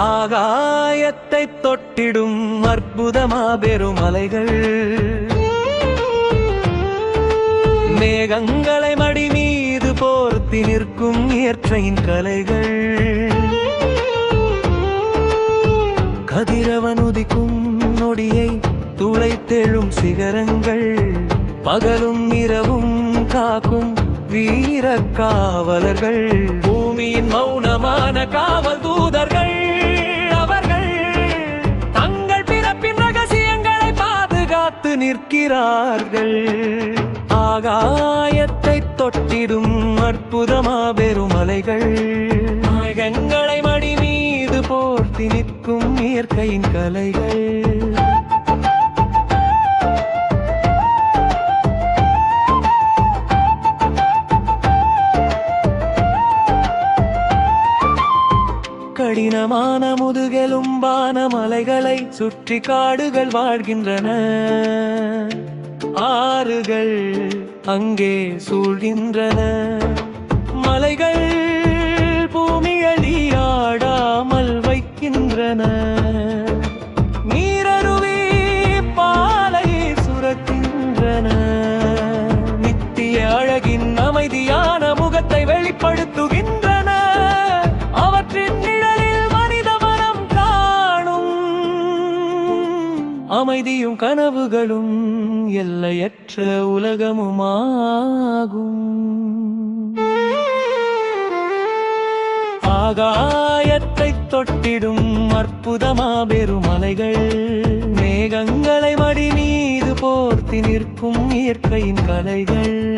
ஆகாயத்தை தொட்டிடும் அற்புதமா பெருமலைகள். மேகங்களை மடி மீது போர்த்தி நிற்கும் இயற்கையின் கலைகள். கதிரவன் உதிக்கும் நொடியை துளைத்தெழும் சிகரங்கள். பகலும் இரவும் காக்கும் வீர காவலர்கள். பூமியின் மௌனமான காவல் காத்து நிற்கிறார்கள். ஆகாயத்தை தொட்டிடும் அற்புதமா பெருமலைகள். மேகங்களை மடி மீது போர்த்தி நிற்கும் இயற்கையின் கலைகள். கடினமான முதுகெலும்பான மலைகளை சுற்றி காடுகள் வாழ்கின்றன. ஆறுகள் அங்கே சூழ்கின்றன. மலைகள் பூமியடி ஆடாமல் வைக்கின்றன. அமைதியும் கனவுகளும் எல்லையற்ற உலகமுமாகும். ஆகாயத்தை தொட்டிடும் அற்புதமா பெருமலைகள் மேகங்களை மடி மீது போர்த்தி நிற்கும் இயற்கையின் கலைகள்.